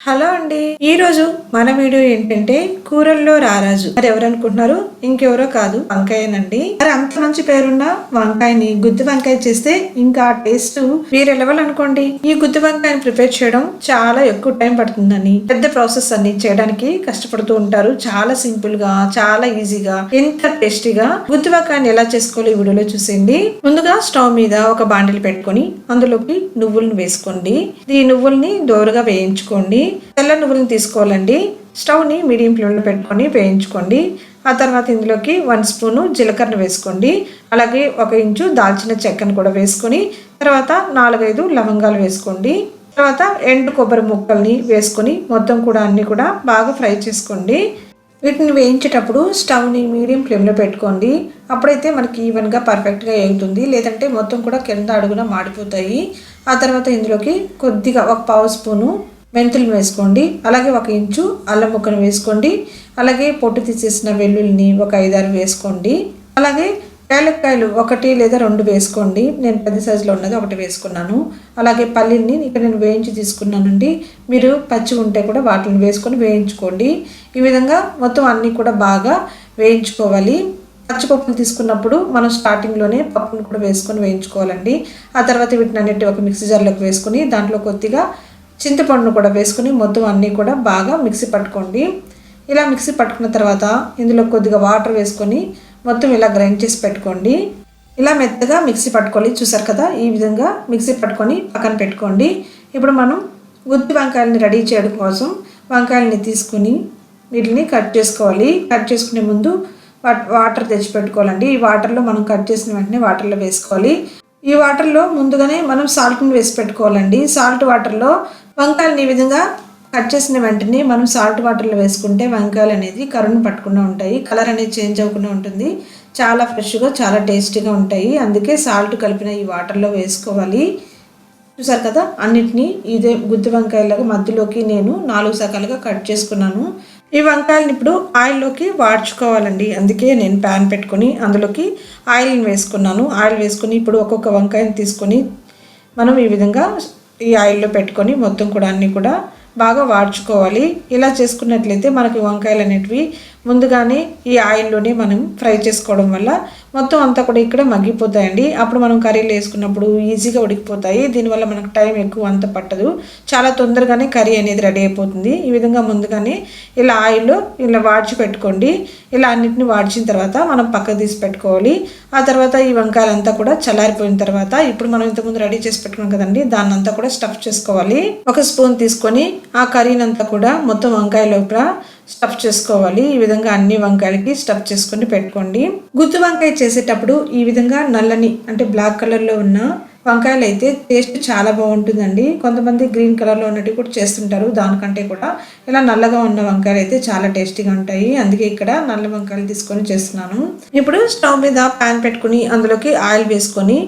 Hello అండి. ఈ రోజు మన వీడియో ఏంటంటే కూరల్లో రారాజు. మరి ఎవరు అనుకుంటున్నారు ఇంకెవరో కాదు వంకాయనండి. మరి అంత మంచి పేరున్న వంకాయని గుత్తి వంకాయ చేస్తే ఇంకా టేస్ట్ మీరు అనుకోండి ఈ గుత్తి వంకాయని ప్రిపేర్ చేయడం చాలా ఎక్కువ టైం పడుతుందని పెద్ద ప్రాసెస్ అన్ని చేయడానికి కష్టపడుతూ ఉంటారు. చాలా సింపుల్గా చాలా ఈజీగా ఎంత టేస్టీగా గుత్తి వంకాయని ఎలా చేసుకోవాలి ఈ వీడియోలో చూసేయండి. ముందుగా స్టవ్ మీద ఒక బాండిల్ పెట్టుకొని అందులోకి నువ్వులను వేసుకోండి. ఈ నువ్వుల్ని దోరగా వేయించుకోండి. తెల్ల నువ్వులను తీసుకోవాలండి. స్టవ్ని మీడియం ఫ్లేమ్లో పెట్టుకొని వేయించుకోండి. ఆ తర్వాత ఇందులోకి వన్ స్పూను జీలకర్ర వేసుకోండి. అలాగే ఒక ఇంచు దాల్చిన చెక్కను కూడా వేసుకొని తర్వాత నాలుగైదు లవంగాలు వేసుకోండి. తర్వాత ఎండు కొబ్బరి ముక్కల్ని వేసుకొని మొత్తం కూడా అన్నీ కూడా బాగా ఫ్రై చేసుకోండి. వీటిని వేయించేటప్పుడు స్టవ్ని మీడియం ఫ్లేమ్లో పెట్టుకోండి. అప్పుడైతే మనకి ఈవెన్గా పర్ఫెక్ట్గా వేగుతుంది లేదంటే మొత్తం కూడా కింద అడుగున మాడిపోతాయి. ఆ తర్వాత ఇందులోకి కొద్దిగా ఒక పావు స్పూను మెంతులు వేసుకోండి. అలాగే ఒక ఇంచు అల్లం ముక్కను వేసుకోండి. అలాగే పొట్టు తీసేసిన వెల్లుల్లిని ఒక ఐదారు వేసుకోండి. అలాగే యాలక్కాయలు ఒకటి లేదా రెండు వేసుకోండి. నేను పెద్ద సైజులో ఉన్నది ఒకటి వేసుకున్నాను. అలాగే పల్లీని ఇక్కడ నేను వేయించి తీసుకున్నానండి. మీరు పచ్చి ఉంటే కూడా వాటిని వేసుకొని వేయించుకోండి. ఈ విధంగా మొత్తం అన్నీ కూడా బాగా వేయించుకోవాలి. పచ్చిపప్పులు తీసుకున్నప్పుడు మనం స్టార్టింగ్లోనే పప్పును కూడా వేసుకొని వేయించుకోవాలండి. ఆ తర్వాత వీటిని అన్నిటి ఒక మిక్సీ జార్లోకి వేసుకొని దాంట్లో కొద్దిగా చింతపండును కూడా వేసుకుని మొత్తం అన్నీ కూడా బాగా మిక్సీ పట్టుకోండి. ఇలా మిక్సీ పట్టుకున్న తర్వాత ఇందులో కొద్దిగా వాటర్ వేసుకొని మొత్తం ఇలా గ్రైండ్ చేసి పెట్టుకోండి. ఇలా మెత్తగా మిక్సీ పట్టుకోవాలి. చూసారు కదా? ఈ విధంగా మిక్సీ పట్టుకొని పక్కన పెట్టుకోండి. ఇప్పుడు మనం గుత్తి వంకాయలని రెడీ చేయడం కోసం వంకాయలని తీసుకుని వీటిని కట్ చేసుకోవాలి. కట్ చేసుకునే ముందు వాటర్ తెచ్చి పెట్టుకోవాలండి. ఈ వాటర్లో మనం కట్ చేసిన వెంటనే వాటర్లో వేసుకోవాలి. ఈ వాటర్లో ముందుగానే మనం సాల్ట్ని వేసి పెట్టుకోవాలండి. సాల్ట్ వాటర్లో వంకాయలని ఈ విధంగా కట్ చేసిన వెంటనే మనం సాల్ట్ వాటర్లో వేసుకుంటే వంకాయలు అనేది కరుణ్ పట్టకుండా ఉంటాయి. కలర్ అనేది చేంజ్ అవ్వకుండా ఉంటుంది. చాలా ఫ్రెష్గా చాలా టేస్టీగా ఉంటాయి. అందుకే సాల్ట్ కలిపిన ఈ వాటర్లో వేసుకోవాలి. చూసారు కదా? అన్నిటినీ ఇదే గుత్తి వంకాయలకు మధ్యలోకి నేను నాలుగు సకాలుగా కట్ చేసుకున్నాను. ఈ వంకాయలను ఇప్పుడు ఆయిల్లోకి వాడ్చుకోవాలండి. అందుకే నేను ప్యాన్ పెట్టుకొని అందులోకి ఆయిల్ని వేసుకున్నాను. ఆయిల్ వేసుకుని ఇప్పుడు ఒక్కొక్క వంకాయని తీసుకొని మనం ఈ విధంగా ఈ ఆయిల్లో పెట్టుకొని మొత్తం కూడా అన్నీ కూడా బాగా వాడ్చుకోవాలి. ఇలా చేసుకున్నట్లయితే మనకి వంకాయలు అనేటివి ముందుగానే ఈ ఆయిల్లోనే మనం ఫ్రై చేసుకోవడం వల్ల మొత్తం అంతా కూడా ఇక్కడ మగ్గిపోతాయండి. అప్పుడు మనం కర్రీలు వేసుకున్నప్పుడు ఈజీగా ఉడికిపోతాయి. దీనివల్ల మనకు టైం ఎక్కువ అంత పట్టదు. చాలా తొందరగానే కర్రీ అనేది రెడీ అయిపోతుంది. ఈ విధంగా ముందుగానే ఇలా ఆయిల్లో ఇలా వాడ్చి పెట్టుకోండి. ఇలా అన్నిటిని వాడ్చిన తర్వాత మనం పక్కకు తీసి పెట్టుకోవాలి. ఆ తర్వాత ఈ వంకాయలంతా కూడా చల్లారిపోయిన తర్వాత ఇప్పుడు మనం ఇంతకుముందు రెడీ చేసి పెట్టుకున్నాం కదండి దాన్ని అంతా కూడా స్టఫ్ చేసుకోవాలి. ఒక స్పూన్ తీసుకొని ఆ కర్రీనంతా కూడా మొత్తం వంకాయ లోపల స్టఫ్ చేసుకోవాలి. ఈ విధంగా అన్ని వంకాయలకి స్టఫ్ చేసుకొని పెట్టుకోండి. గుత్తి వంకాయ చేసేటప్పుడు ఈ విధంగా నల్లని అంటే బ్లాక్ కలర్లో ఉన్న వంకాయలు అయితే టేస్ట్ చాలా బాగుంటుందండి. కొంతమంది గ్రీన్ కలర్లో ఉన్నట్టు కూడా చేస్తుంటారు దానికంటే కూడా. ఇలా నల్లగా ఉన్న వంకాయలు అయితే చాలా టేస్టీగా ఉంటాయి. అందుకే ఇక్కడ నల్ల వంకాయలు తీసుకొని చేస్తున్నాను. ఇప్పుడు స్టవ్ మీద ప్యాన్ పెట్టుకుని అందులోకి ఆయిల్ వేసుకొని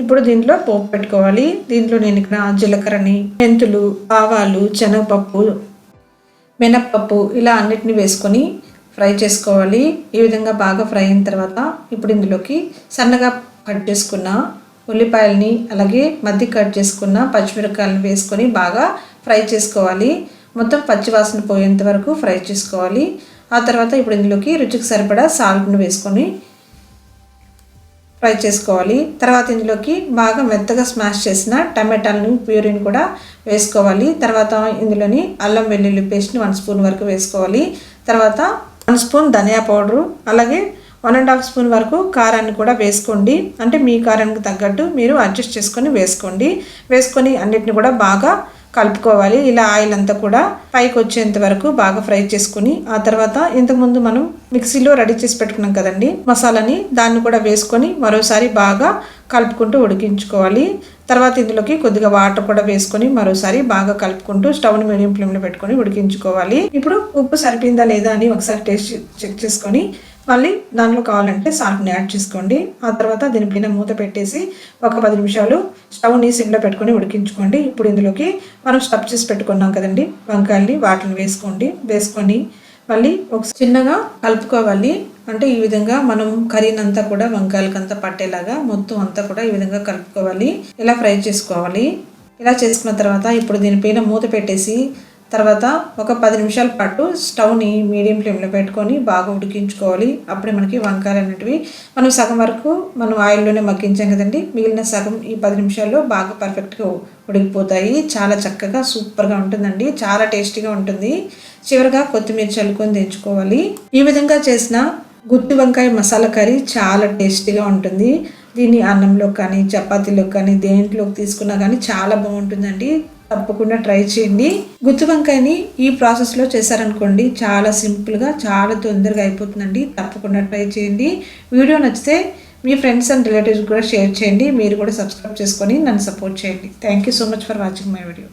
ఇప్పుడు దీంట్లో పోపు పెట్టుకోవాలి. దీంట్లో నేను ఇక్కడ జీలకర్రని మెంతులు ఆవాలు శనగపప్పు మినప్పప్పు ఇలా అన్నిటిని వేసుకొని ఫ్రై చేసుకోవాలి. ఈ విధంగా బాగా ఫ్రై అయిన తర్వాత ఇప్పుడు ఇందులోకి సన్నగా కట్ చేసుకున్న ఉల్లిపాయలని అలాగే మధ్య కట్ చేసుకున్న పచ్చిమిరపకాయలను వేసుకొని బాగా ఫ్రై చేసుకోవాలి. మొత్తం పచ్చివాసన పోయేంత వరకు ఫ్రై చేసుకోవాలి. ఆ తర్వాత ఇప్పుడు ఇందులోకి రుచికి సరిపడా సాల్ట్ను వేసుకొని ఫ్రై చేసుకోవాలి. తర్వాత ఇందులోకి బాగా మెత్తగా స్మాష్ చేసిన టమాటాలను ప్యూరిని కూడా వేసుకోవాలి. తర్వాత ఇందులోని అల్లం వెల్లుల్లి పేస్ట్ని వన్ స్పూన్ వరకు వేసుకోవాలి. తర్వాత వన్ స్పూన్ ధనియా పౌడరు అలాగే వన్ అండ్ హాఫ్ స్పూన్ వరకు కారాన్ని కూడా వేసుకోండి. అంటే మీ కారానికి తగ్గట్టు మీరు అడ్జస్ట్ చేసుకొని వేసుకోండి. వేసుకొని అన్నిటిని కూడా బాగా కలుపుకోవాలి. ఇలా ఆయిల్ అంతా కూడా పైకి వచ్చేంత వరకు బాగా ఫ్రై చేసుకుని ఆ తర్వాత ఇంతకుముందు మనం మిక్సీలో రెడీ చేసి పెట్టుకున్నాం కదండి మసాలాని దాన్ని కూడా వేసుకొని మరోసారి బాగా కలుపుకుంటూ ఉడికించుకోవాలి. తర్వాత ఇందులోకి కొద్దిగా వాటర్ కూడా వేసుకొని మరోసారి బాగా కలుపుకుంటూ స్టవ్ని మీడియం ఫ్లేమ్లో పెట్టుకొని ఉడికించుకోవాలి. ఇప్పుడు ఉప్పు సరిపోయిందా లేదా అని ఒకసారి టేస్ట్ చెక్ చేసుకొని మళ్ళీ దాంట్లో కావాలంటే సాల్ట్ని యాడ్ చేసుకోండి. ఆ తర్వాత దీనిపైన మూత పెట్టేసి ఒక పది నిమిషాలు స్టవ్ని సిమ్లో పెట్టుకొని ఉడికించుకోండి. ఇప్పుడు ఇందులోకి మనం స్టఫ్ చేసి పెట్టుకున్నాం కదండి వంకాయల్ని వాటిని వేసుకోండి. వేసుకొని మళ్ళీ ఒక చిన్నగా కలుపుకోవాలి. అంటే ఈ విధంగా మనం కర్రీనంతా కూడా వంకాయలకంతా పట్టేలాగా మొత్తం అంతా కూడా ఈ విధంగా కలుపుకోవాలి. ఇలా ఫ్రై చేసుకోవాలి. ఇలా చేసుకున్న తర్వాత ఇప్పుడు దీనిపైన మూత పెట్టేసి తర్వాత ఒక పది నిమిషాల పాటు స్టవ్ని మీడియం ఫ్లేమ్లో పెట్టుకొని బాగా ఉడికించుకోవాలి. అప్పుడే మనకి వంకాయలు అనేటివి మనం సగం వరకు మనం ఆయిల్లోనే మగ్గించాం కదండి. మిగిలిన సగం ఈ పది నిమిషాల్లో బాగా పర్ఫెక్ట్గా ఉడికిపోతాయి. చాలా చక్కగా సూపర్గా ఉంటుందండి. చాలా టేస్టీగా ఉంటుంది. చివరిగా కొత్తిమీర చల్లుకొని తెచ్చుకోవాలి. ఈ విధంగా చేసిన గుత్తి వంకాయ మసాలా కర్రీ చాలా టేస్టీగా ఉంటుంది. దీన్ని అన్నంలో కానీ చపాతీలో కానీ దేంట్లోకి తీసుకున్నా కానీ చాలా బాగుంటుందండి. తప్పకుండా ట్రై చేయండి. గుత్తి వంకాయని ఈ ప్రాసెస్లో చేశారనుకోండి చాలా సింపుల్గా చాలా తొందరగా అయిపోతుందండి. తప్పకుండా ట్రై చేయండి. వీడియో నచ్చితే మీ ఫ్రెండ్స్ అండ్ రిలేటివ్స్ కూడా షేర్ చేయండి. మీరు కూడా సబ్స్క్రైబ్ చేసుకొని నన్ను సపోర్ట్ చేయండి. Thank you so much for watching my video